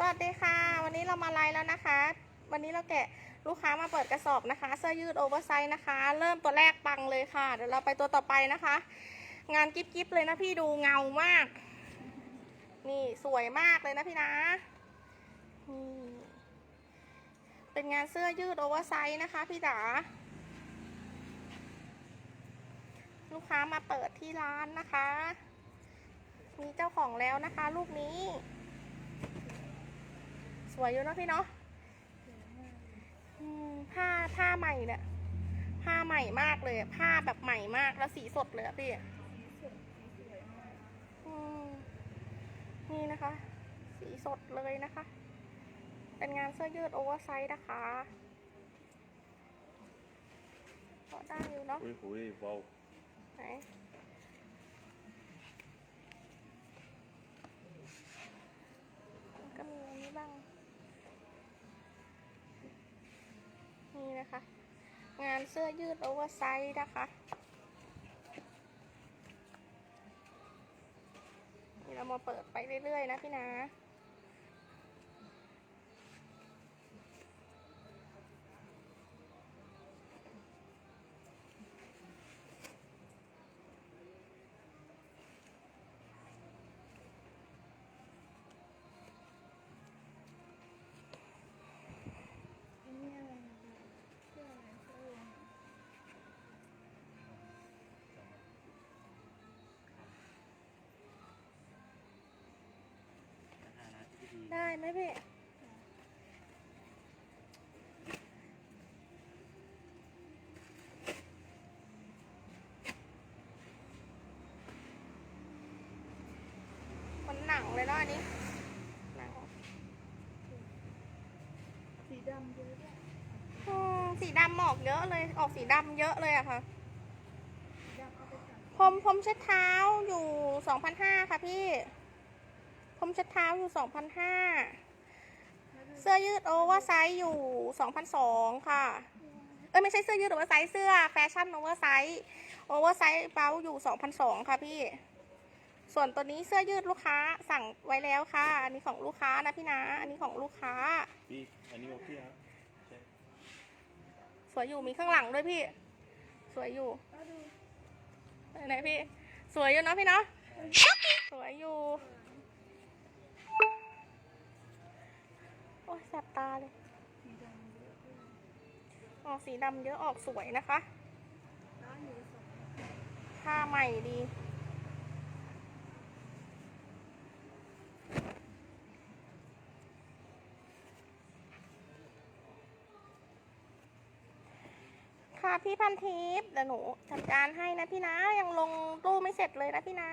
สวัสดีค่ะ วันนี้เรามาไลฟ์แล้วนะคะ วันนี้เราแกะลูกค้ามาเปิดกระสอบนะคะเสื้อยืดโอเวอร์ไซส์นะคะ เริ่มตัวแรกปังเลยค่ะ เดี๋ยวเราไปตัวต่อไปนะคะ งานกิ๊บๆเลยนะพี่ดูเงามาก นี่สวยมากเลยนะพี่นะนี่เป็นงานเสื้อยืดโอเวอร์ไซส์นะคะ พี่จ๋าลูกค้ามาเปิดที่ร้านนะคะ มีเจ้าของแล้วนะคะ ลูกนี้ สวยอยู่เนอะพี่เนาะอืมผ้าผ้าใหม่เนี่ย ผ้าใหม่มากเลยอะผ้าแบบใหม่มากแล้วสีสดเลยอะพี่อืมนี่นะคะ สีสดเลยนะคะ เป็นงานเสื้อยืดโอเวอร์ไซส์นะคะก็ได้อยู่เนาะ Ui, ui, wow. ไหน นะคะ งานเสื้อยืดโอเวอร์ไซส์นะคะนี่เรามาเปิดไปเรื่อยๆนะพี่นะ ได้ไหมพี่มันหนังเลยเนาะอันนี้ หนังสีดำเยอะด้วยอืมสีดำออกเยอะเลย ออกสีดำเยอะเลยอะค่ะ สีดำเอาไปจับพรมพรมเช็ดเท้าอยู่สองพันห้าค่ะพี่พร มเช็ดเท้าอยู่สองพันห้าเสื้อยืดโอเวอร์ไซส์อยู่สองพันสองค่ะ เอ้ยไม่ใช่เสื้อยืดโอเวอร์ไซส์เสื้อแฟชั่นโอเวอร์ไซส์โอเวอร์ไซส์เบลอยู่สองพันสองค่ะพี่ ส่วนตัวนี้เสื้อยืดลูกค้าสั่งไว้แล้วค่ะ อันนี้ของลูกค้านะพี่นะ อันนี้ของลูกค้า Pi, animo aquí, ¿ah? Sí. สวยอยู่มีข้างหลังด้วยพี่ สวยอยู่ก็ดูไหนพี่ สวยอยู่เนาะพี่เนาะสวยอยู่ โอ้ยแสบตาเลยสีดำเยอะด้วยออกสีดำเยอะออกสวยนะคะร้านอยู่สองผ้าใหม่ดี ค่ะพี่พันทิพย์เดี๋ยวหนูจัดการให้นะพี่นะ ยังลงตู้ไม่เสร็จเลยนะพี่นะ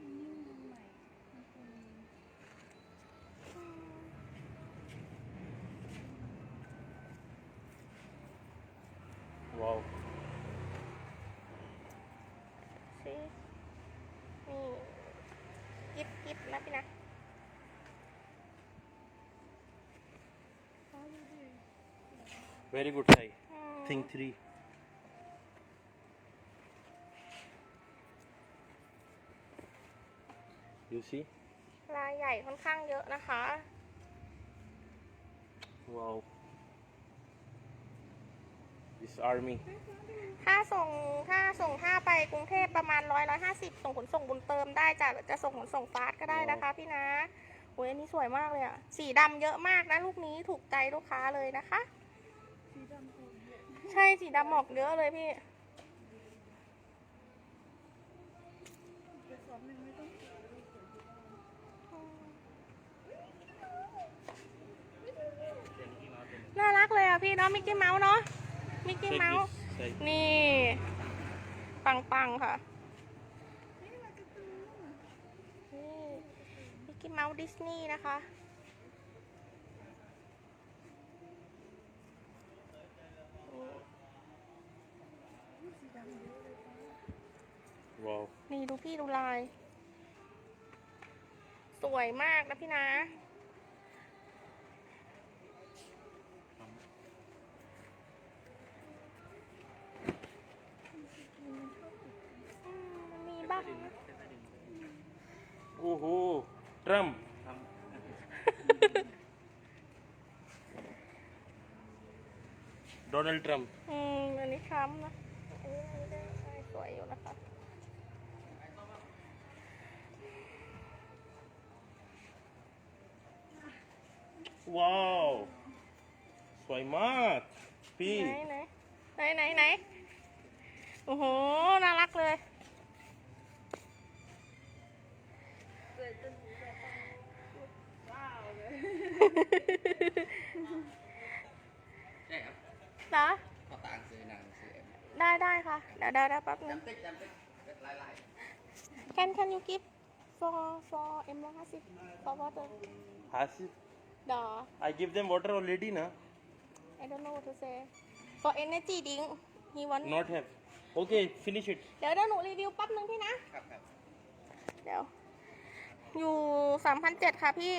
นี่มันใหม่มันคง Wow. สินี่ กิบกิบนะพี่นะเขาดูดิ Very good, Sai. อืม Think three. You see? ลายใหญ่ค่อนข้างเยอะนะคะ Wow. This army. ค่าส่ง ประมาณร้อยร้อยห้าสิบส่งขนส่งบุญเติมได้จ้ะหรือจะส่งขนส่งฟาสต์ก็ได้นะคะพี่นะโอ้ยอันนี้สวยมากเลยอะสีดำเยอะมากนะลูกนี้ถูกใจลูกค้าเลยนะคะสีดำคงเยอะใช่สีดำออกเยอะเลยพี่กระสอบหนึ่งไม่ต้องเสียเลยเสียที่บ้านน่ารักเลยอะพี่เนาะมิกกี้เมาส์เนาะมิกกี้ Check เมาส์ this, Sai. นี่ ปังปังๆค่ะนี่มันการะตูนนี่มิกกี้เมาส์ดิสนีย์นะคะสีดำเยอะเลยป้า Wow. นี่ดูพี่ดูลาย สวยมากนะพี่นะ อื มมีบ้างนะ Ooh. Trump. Donald Trump. อืม อันนี้ค้ำนะ อันนี้อันนี้ได้ได้สวยอยู่นะคะ Wow. สวยมาก พี่ ไหนไหนไหนไหนไหนโอ้โห น่ารักเลย เกิดจนหนูแบบว้าวเลย ใช่ครับ เหรอ ขอตังค์ซื้อหนังซื้อเอ็ม ได้ได้ค่ะเดี๋ยวเดี๋ยวเดี๋ยวแป๊บนึงจำติ๊กจำติ๊กเป็นลายลาย can can you give for for M ร้อยห้าสิบ for water Hasif. the I give them water already na. I don't know what to say for energy drink he want Not have. Okay, finish it. เดี๋ยวเดี๋ยวหนูรีวิวแป๊บนึงพี่นะ ครับครับเดี๋ยว อยู่สามพันเจ็ดค่ะพี่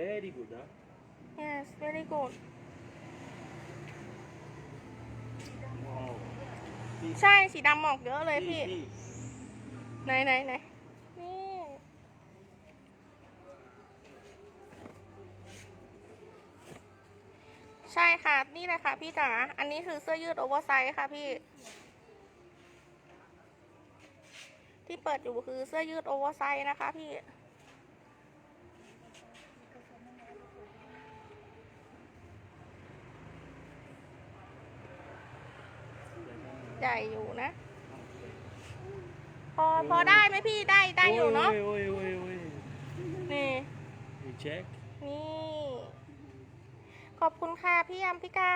Very good, huh? yes very good ใช่สีดำหมอกเยอะเลยพี่ See, see. ไหนไหนไหนนี่ใช่ค่ะ นี่เลยค่ะพี่จ๋าอันนี้คือเสื้อยืดโอเวอร์ไซส์ค่ะพี่ ที่เปิดอยู่คือเสื้อยืดโอเวอร์ไซส์นะคะพี่ ใหญ่อยู่นะ พอพอได้ไหมพี่ได้ได้อยู่เนาะ Oi, oi, oi, oi. นี่ You check. นี่ ขอบคุณค่ะพี่ยมพิกา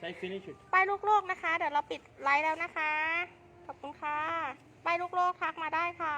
Sai finish it. ป้ายลูกโลกนะคะ เดี๋ยวเราปิดไลฟ์แล้วนะคะ ขอบคุณค่ะป้ายลูกโลกทักมาได้ค่ะ